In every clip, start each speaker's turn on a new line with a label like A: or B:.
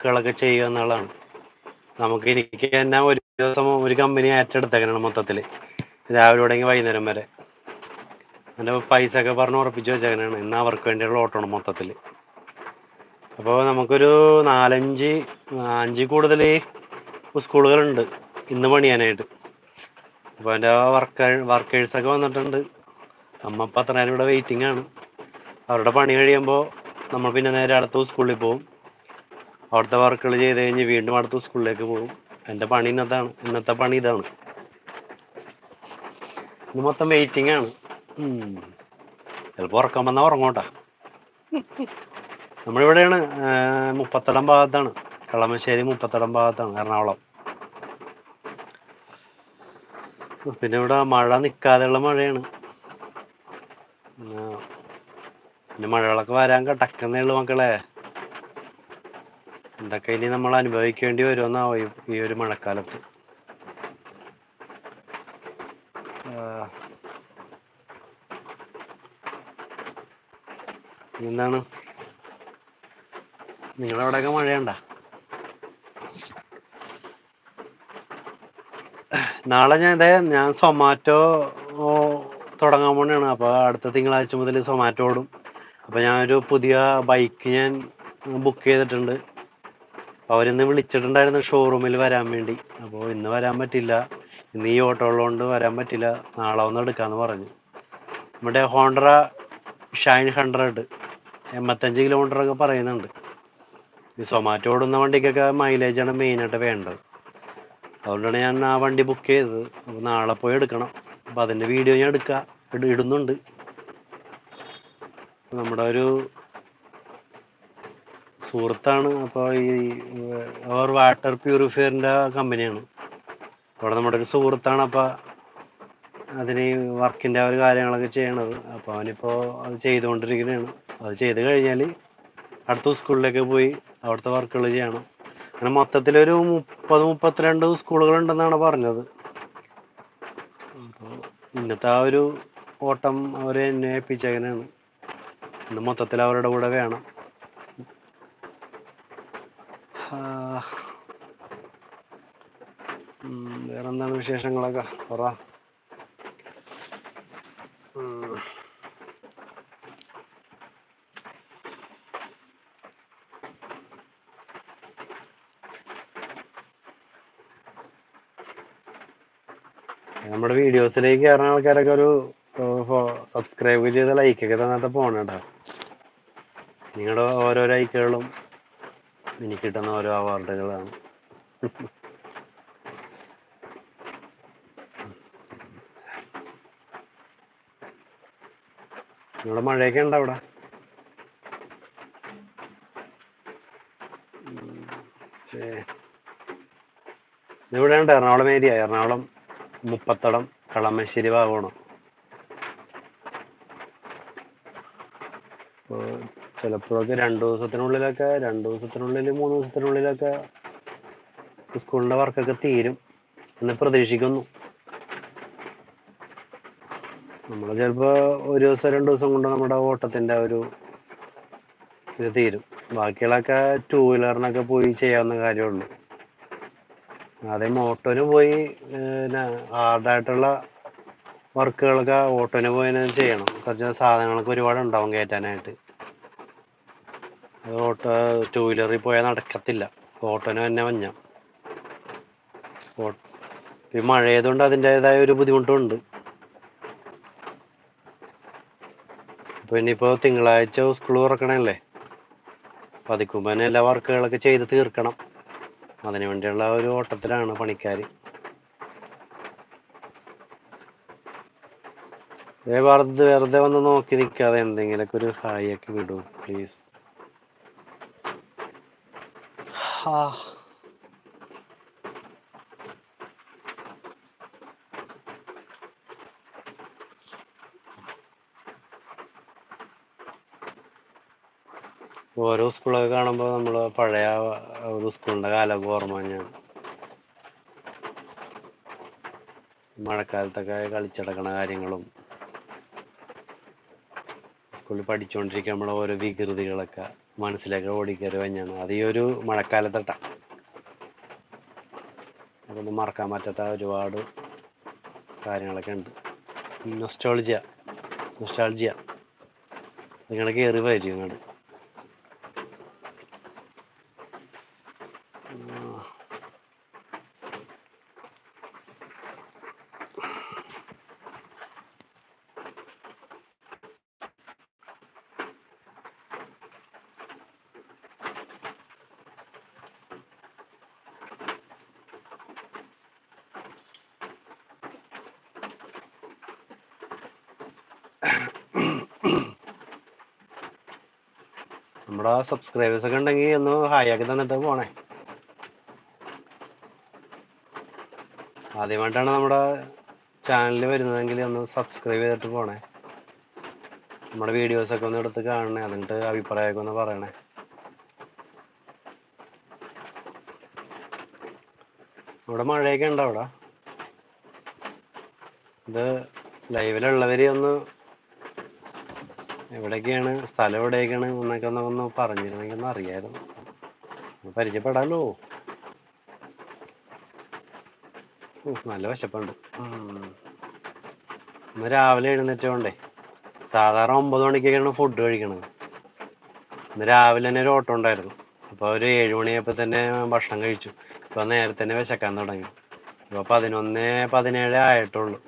A: വർക്കുകളൊക്കെ ചെയ്യുക എന്നുള്ളതാണ്. നമുക്ക് എനിക്ക് തന്നെ ഒരു ദിവസം ഒരു കമ്പനി ഏറ്റെടുത്തേക്കണം മൊത്തത്തിൽ രാവിലെ തുടങ്ങി വൈകുന്നേരം വരെ. എന്റെ പൈസ ഒക്കെ പറഞ്ഞ് ഉറപ്പിച്ച് വെച്ചേക്കാനാണ് ഇന്ന് അവർക്ക് വേണ്ടിയുള്ള ഓട്ടമാണ് മൊത്തത്തിൽ അപ്പോൾ നമുക്കൊരു നാലഞ്ച് അഞ്ച് കൂടുതൽ സ്കൂളുകളുണ്ട് ഇന്ന് പണിയാനായിട്ട്. അപ്പോൾ എന്റെ വർക്ക് വർക്കേഴ്സൊക്കെ വന്നിട്ടുണ്ട്. നമ്മ അത്ര ഇവിടെ വെയിറ്റിംഗ് ആണ്. അവരുടെ പണി കഴിയുമ്പോൾ നമ്മൾ പിന്നെ നേരെ അടുത്ത സ്കൂളിൽ പോകും. അവിടുത്തെ വർക്കുകൾ ചെയ്ത് കഴിഞ്ഞ് വീണ്ടും അടുത്ത സ്കൂളിലേക്ക് പോകും. എന്റെ പണി ഇന്നത്താണ് ഇന്നത്തെ പണി ഇതാണ്. ഇത് മൊത്തം വെയിറ്റിംഗ് ആണ്. ചിലപ്പോൾ ഉറക്കം വന്നാൽ ഉറങ്ങോട്ടാ നമ്മളിവിടെയാണ് മുപ്പത്തടം ഭാഗത്താണ്. കളമശ്ശേരി മുപ്പത്തടം ഭാഗത്താണ് എറണാകുളം. പിന്നെ ഇവിടെ മഴ നിൽക്കാതെയുള്ള മഴയാണ്. പിന്നെ മഴകളൊക്കെ വരാൻ കിടക്കുന്നേ ഉള്ളൂ മക്കളെ. എന്തൊക്കെ ഇനി നമ്മൾ അനുഭവിക്കേണ്ടി വരുമെന്നാവോ ഈ- ഒരു മഴക്കാലത്ത്? എന്താണ് നിങ്ങളവിടെയൊക്കെ മഴയുണ്ട? നാളെ ഞാൻ ഇതേ ഞാൻ സൊമാറ്റോ തുടങ്ങാൻ പോണെയാണ് അപ്പോൾ അടുത്ത തിങ്കളാഴ്ച മുതൽ സൊമാറ്റോ ഓടും. അപ്പോൾ ഞാനൊരു പുതിയ ബൈക്ക് ഞാൻ ബുക്ക് ചെയ്തിട്ടുണ്ട്. അവരിന്ന് വിളിച്ചിട്ടുണ്ടായിരുന്നു ഷോറൂമിൽ വരാൻ വേണ്ടി. അപ്പോൾ ഇന്ന് വരാൻ പറ്റില്ല. ഇന്ന് ഈ ഓട്ടോ ഉള്ളതുകൊണ്ട് വരാൻ പറ്റില്ല. നാളെ ഒന്ന് എടുക്കാമെന്ന് പറഞ്ഞു. നമ്മുടെ ഹോണ്ടറ ഷൈൻ ഹൺഡ്രഡ് എൺപത്തഞ്ച് കിലോമീറ്റർ ഒക്കെ പറയുന്നുണ്ട്. ഈ സൊമാറ്റോ ഓടുന്ന വണ്ടിക്കൊക്കെ മൈലേജാണ് മെയിനായിട്ട് വേണ്ടത്. അതുകൊണ്ടാണ് ഞാൻ ആ വണ്ടി ബുക്ക് ചെയ്തത്. അപ്പോൾ നാളെ പോയി എടുക്കണം. അപ്പോൾ അതിന്റെ വീഡിയോ ഞാൻ എടുക്കാം ഇട- ഇടുന്നുണ്ട്. നമ്മുടെ ഒരു സുഹൃത്താണ്. അപ്പോൾ ഈ അവർ വാട്ടർ പ്യൂരിഫയറിന്റെ കമ്പനിയാണ്. അവിടെ നമ്മുടെ ഒരു സുഹൃത്താണ് അപ്പോൾ അതിന് വർക്കിന്റെ ഒരു കാര്യങ്ങളൊക്കെ ചെയ്യണത്. അപ്പോൾ അവനിപ്പോൾ അത് ചെയ്തുകൊണ്ടിരിക്കുകയാണ് അത് ചെയ്ത് കഴിഞ്ഞാൽ അടുത്ത സ്കൂളിലേക്ക് പോയി അവിടുത്തെ വർക്കുകൾ ചെയ്യണം. അങ്ങനെ മൊത്തത്തിലൊരു മുപ്പത് മുപ്പത്തിരണ്ട് സ്കൂളുകളുണ്ടെന്നാണ് പറഞ്ഞത്. അപ്പോൾ ഇന്നത്തെ ആ ഒരു ഓട്ടം അവർ എന്നെ ഏൽപ്പിച്ചേക്കനാണ് ഇന്ന് മൊത്തത്തിൽ അവരുടെ കൂടെ വേണം. ആ. വേറെന്താണ് വിശേഷങ്ങളൊക്കെ? പറ. നമ്മുടെ വീഡിയോസിലേക്ക് കയറുന്ന ആൾക്കാരൊക്കെ ഒരു സബ്സ്ക്രൈബ് ചെയ്ത് ലൈക്കൊക്കെ തന്നിട്ട് പോണേട്ടാ. നിങ്ങളുടെ ഓരോ ലൈക്കുകളും എനിക്ക് കിട്ടുന്ന ഓരോ അവാർഡുകളാണ്. ഇവിടെ മഴയൊക്കെ ഉണ്ടോ അവിടെ. ഇവിടെ ഉണ്ട് എറണാകുളം ഏരിയ. എറണാകുളം മുപ്പത്തടം കളമശ്ശേരി ഭാഗമാണ് അപ്പോൾ ചിലപ്പോഴൊക്കെ രണ്ട് ദിവസത്തിനുള്ളിലൊക്കെ രണ്ട് ദിവസത്തിനുള്ളിൽ മൂന്ന് ദിവസത്തിനുള്ളിലൊക്കെ സ്കൂളിന്റെ വർക്കൊക്കെ തീരും എന്ന് പ്രതീക്ഷിക്കുന്നു. നമ്മൾ ചിലപ്പോൾ ഒരു ദിവസം രണ്ട് ദിവസം കൊണ്ട് നമ്മുടെ ഓട്ടത്തിന്റെ ഒരു ഇത് തീരും. ബാക്കിയുള്ളൊക്കെ ടൂ വീലറിനൊക്കെ പോയി ചെയ്യാവുന്ന കാര്യമുള്ളൂ. അതേ ഓട്ടോന് പോയി പിന്നെ ഹാർഡായിട്ടുള്ള വർക്കുകളൊക്കെ ഓട്ടോന് പോയി ചെയ്യണം. കുറച്ച് സാധനങ്ങളൊക്കെ ഒരുപാട് ഉണ്ടാവും കയറ്റാനായിട്ട് അത് ഓട്ടോ ടൂ വീലറിൽ പോയാൽ നടക്കത്തില്ല. ഓട്ടോന് തന്നെ മഞ്ഞ. ഈ മഴയതുകൊണ്ട് അതിന്റെതായ ഒരു ബുദ്ധിമുട്ടുണ്ട്. അപ്പോൾ ഇനിയിപ്പോൾ തിങ്കളാഴ്ച സ്കൂൾ തുറക്കണല്ലേ? അപ്പൊ അതിക്ക് മുമ്പ് തന്നെ എല്ലാ വർക്കുകളൊക്കെ ചെയ്ത് തീർക്കണം. അതിനു വേണ്ടിയുള്ള ഒരു ഓട്ടത്തിലാണ് പണിക്കാർ വെറുതെ വെറുതെ വന്ന് നോക്കി നിൽക്കാതെ എന്തെങ്കിലുമൊക്കെ ഒരു ഹായ് ഒക്കെ വിടൂ പ്ലീസ് ഓരോ സ്കൂളൊക്കെ കാണുമ്പോൾ നമ്മൾ പഴയ ഒരു സ്കൂളിന്റെ കാലം ഓർമ്മ തന്നെയാണ് മഴക്കാലത്തൊക്കെ കളിച്ചടക്കണ കാര്യങ്ങളും. സ്കൂളിൽ പഠിച്ചുകൊണ്ടിരിക്കുമ്പോൾ ഓരോ വികൃതികളൊക്കെ. മനസ്സിലേക്ക് ഓടിക്കയറി വഞ്ഞാണ് അത് ഈ ഒരു മഴക്കാലത്തട്ട. അതൊന്നും മറക്കാൻ പറ്റാത്ത ഒരുപാട് കാര്യങ്ങളൊക്കെ ഉണ്ട്. നൊസ്റ്റോളജിയ നൊസ്റ്റാൾജിയ നിങ്ങൾ കയറി വരും ഇങ്ങോട്ട് നമ്മുടെ സബ്സ്ക്രൈബേഴ്സ് ഒക്കെ ഉണ്ടെങ്കിൽ ഒന്ന് ഹായാക്കി തന്നിട്ട് പോണേ. ആദ്യമായിട്ടാണ് നമ്മുടെ ചാനലിൽ വരുന്നതെങ്കിൽ ഒന്ന് സബ്സ്ക്രൈബ് ചെയ്തിട്ട് പോണേ. നമ്മുടെ വീഡിയോസ് ഒക്കെ ഒന്ന് എടുത്ത് കാണണേ എന്നിട്ട് അഭിപ്രായമൊക്കെ ഒന്ന് പറയണേ. ഇവിടെ മഴയൊക്കെ ഉണ്ടോ അവിടെ? ഇത് ലൈവിലുള്ളവരെ ഒന്ന് എവിടെയൊക്കെയാണ്? സ്ഥലം എവിടെയൊക്കെയാണ്? എന്നൊക്കെ ഒന്ന് ഒന്ന് പറഞ്ഞിരുന്നെങ്കിൽ ഒന്ന് അറിയായിരുന്നു. ഉഫ്, നല്ല വിശപ്പുണ്ട്. ഇന്ന് രാവിലെ എഴുന്നേറ്റോണ്ടേ. സാധാരണ ഒമ്പത് മണിക്കൊക്കെയാണ് ഫുഡ് കഴിക്കണത്. ഇന്ന് രാവിലെ തന്നെ ഒരു ഓട്ടം ഉണ്ടായിരുന്നു. അപ്പോൾ ഒരു ഏഴ് മണിയായപ്പോൾ തന്നെ ഭക്ഷണം കഴിച്ചു. ഇപ്പോൾ നേരത്തെ തന്നെ വിശക്കാൻ തുടങ്ങി. ഇപ്പോൾ പതിനൊന്ന് പതിനേഴ് ആയിട്ടുള്ളൂ.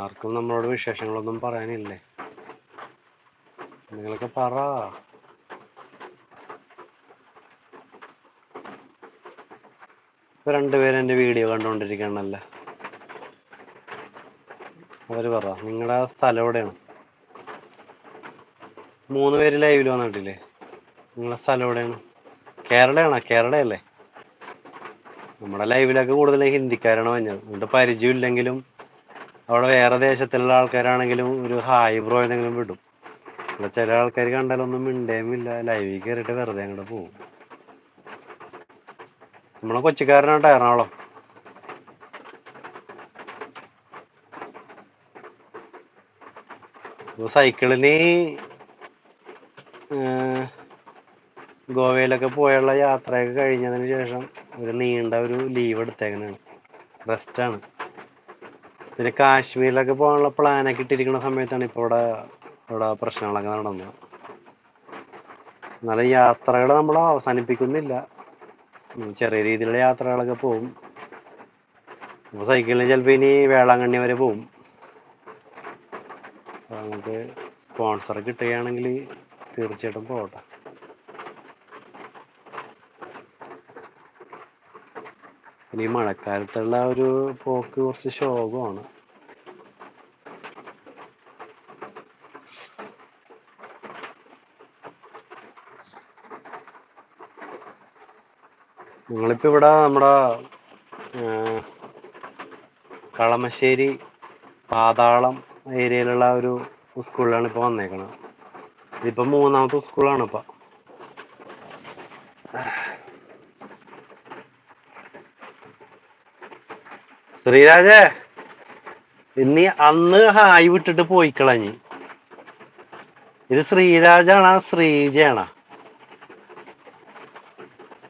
A: ആർക്കും നമ്മളോട് വിശേഷങ്ങളൊന്നും പറയാനില്ലേ? നിങ്ങളൊക്കെ പറ. ഇപ്പൊ രണ്ടുപേരും എന്റെ വീഡിയോ കണ്ടുകൊണ്ടിരിക്കണല്ലേ അവർ പറ. നിങ്ങളുടെ സ്ഥലം എവിടെയാണ്? മൂന്ന് പേര് ലൈവിൽ വന്നിട്ടില്ലേ? നിങ്ങളുടെ സ്ഥലം എവിടെയാണ്? കേരളയാണോ? കേരളയല്ലേ? നമ്മുടെ ലൈവിലൊക്കെ കൂടുതൽ ഹിന്ദിക്കാരാണ് വന്നത്. എന്നിട്ട് പരിചയമില്ലെങ്കിലും അവിടെ വേറെ ദേശത്തുള്ള ആൾക്കാരാണെങ്കിലും ഒരു ഹായ് ബ്രോ എന്തെങ്കിലും വിടും. അല്ല ചില ആൾക്കാർ കണ്ടാലൊന്നും മിണ്ടേമില്ല ലൈവിൽ കയറിയിട്ട് വെറുതെ അങ്ങോട്ട് പോകും നമ്മളെ കൊച്ചിക്കാരനാട്ടോ എറണാകുളം സൈക്കിളിന് ഗോവയിലൊക്കെ പോയുള്ള യാത്രയൊക്കെ കഴിഞ്ഞതിന് ശേഷം ഒരു നീണ്ട ഒരു ലീവ് എടുത്തേക്കണാണ് റെസ്റ്റാണ് പിന്നെ കാശ്മീരിലൊക്കെ പോകാനുള്ള പ്ലാനൊക്കെ ഇട്ടിരിക്കുന്ന സമയത്താണ് ഇപ്പോൾ ഇവിടെ ഇവിടെ പ്രശ്നങ്ങളൊക്കെ നടന്നു. എന്നാലും യാത്രകൾ നമ്മൾ അവസാനിപ്പിക്കുന്നില്ല. ചെറിയ രീതിയിലുള്ള യാത്രകളൊക്കെ പോകും ഇപ്പോൾ സൈക്കിളിൽ ചിലപ്പോൾ ഇനി വേളാങ്കണ്ണി വരെ അപ്പോൾ നമുക്ക് സ്പോൺസർ കിട്ടുകയാണെങ്കിൽ തീർച്ചയായിട്ടും പോകട്ടെ. ഇനി മഴക്കാലത്തുള്ള ഒരു പോക്ക് കുറച്ച് ശോകമാണ്. നിങ്ങളിപ്പോ ഇവിടെ നമ്മുടെ കളമശ്ശേരി പാതാളം ഏരിയയിലുള്ള ഒരു സ്കൂളിലാണ് ഇപ്പൊ വന്നേക്കണത് ഇതിപ്പോ മൂന്നാമത്തെ സ്കൂളാണ് ഇപ്പൊ. ശ്രീരാജേ ഇനി അന്ന് ഹായ് വിട്ടിട്ട് പോയിക്കളഞ്ഞ്. ഇത് ശ്രീരാജാണോ ശ്രീജയാണോ.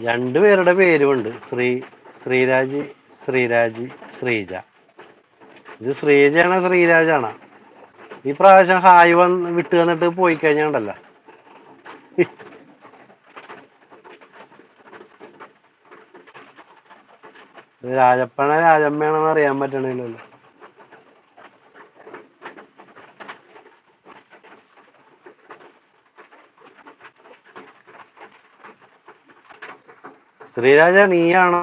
A: രണ്ടുപേരുടെ പേരുമുണ്ട്. ശ്രീ ശ്രീരാജ് ശ്രീരാജ് ശ്രീജ. ഇത് ശ്രീജയാണോ ശ്രീരാജാണോ. ഈ പ്രാവശ്യം ഹായ് വന്ന് വിട്ട് വന്നിട്ട് പോയി കഴിഞ്ഞാണ്ടല്ല. രാജപ്പണ രാജമ്മയാണെന്ന് അറിയാൻ പറ്റണില്ലല്ലോ. ശ്രീരാജ നീയാണോ?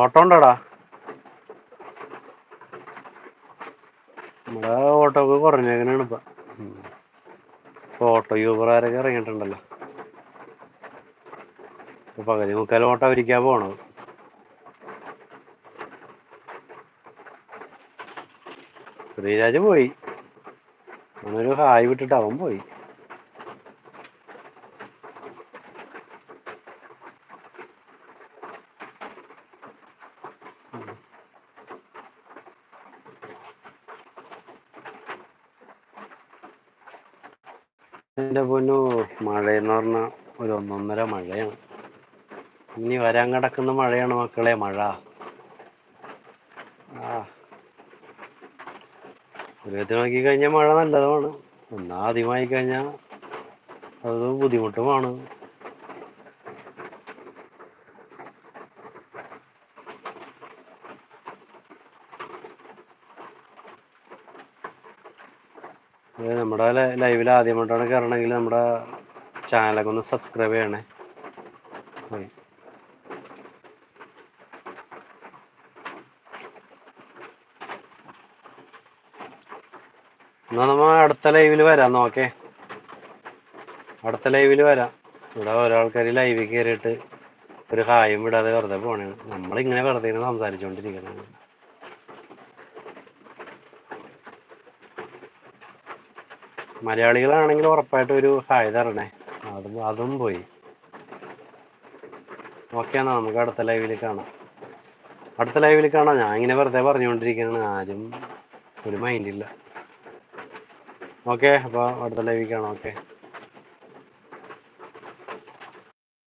A: ഓട്ടോ ഉണ്ടോടാ? നമ്മുടെ ഓട്ടോ ഒക്കെ കുറഞ്ഞേക്കണാണ് ഇപ്പൊ. ഓട്ടോ യൂബർ ആരൊക്കെ ഇറങ്ങിയിട്ടുണ്ടല്ലോ. പകുതി മുക്കാൽ ഓട്ടോ അവരിക്കാ പോണത്. ശ്രീരാജ് പോയി. അവനൊരു ഹായ് വിട്ടിട്ട് അവൻ പോയി. എന്റെ പൊന്നു മഴയെന്ന് പറഞ്ഞാൽ ഒരു ഒന്നൊന്നര മഴയാണ്. ഇനി വരാൻ കിടക്കുന്ന മഴയാണ് മക്കളെ മഴ. ആ. ഒരു നോക്കി കഴിഞ്ഞാൽ മഴ നല്ലതുമാണ്. എന്നാ ആദ്യമായി കഴിഞ്ഞാൽ അത് ബുദ്ധിമുട്ടുമാണ് ഇത് നമ്മുടെ ലൈവിൽ ആദ്യമായിട്ടാണ് കയറണമെങ്കിൽ നമ്മുടെ ചാനലൊക്കെ ഒന്ന് സബ്സ്ക്രൈബ് ചെയ്യണേ. എന്നാ നമ്മ അടുത്ത ലൈവിൽ വരാം നോക്കേ. അടുത്ത ലൈവിൽ വരാം. ഇവിടെ ഓരോ ആൾക്കാർ ലൈവിൽ കയറിയിട്ട് ഒരു ഹായും വിടാതെ വെറുതെ പോണേ നമ്മളിങ്ങനെ വെറുതെ ഇരുന്ന് സംസാരിച്ചുകൊണ്ടിരിക്കണം മലയാളികളാണെങ്കിൽ ഉറപ്പായിട്ടും ഒരു ഹായ് തരണേ. അതും അതും പോയി. ഓക്കെ എന്നാ നമുക്ക് അടുത്ത ലൈവിൽ കാണാം. അടുത്ത ലൈവിൽ കാണാം. ഞാൻ ഇങ്ങനെ വെറുതെ പറഞ്ഞുകൊണ്ടിരിക്കുകയാണ്. ആരും ഒരു മൈൻഡില്ല ഓക്കെ അപ്പോൾ അടുത്ത ലൈവിൽ കാണാം. ഓക്കെ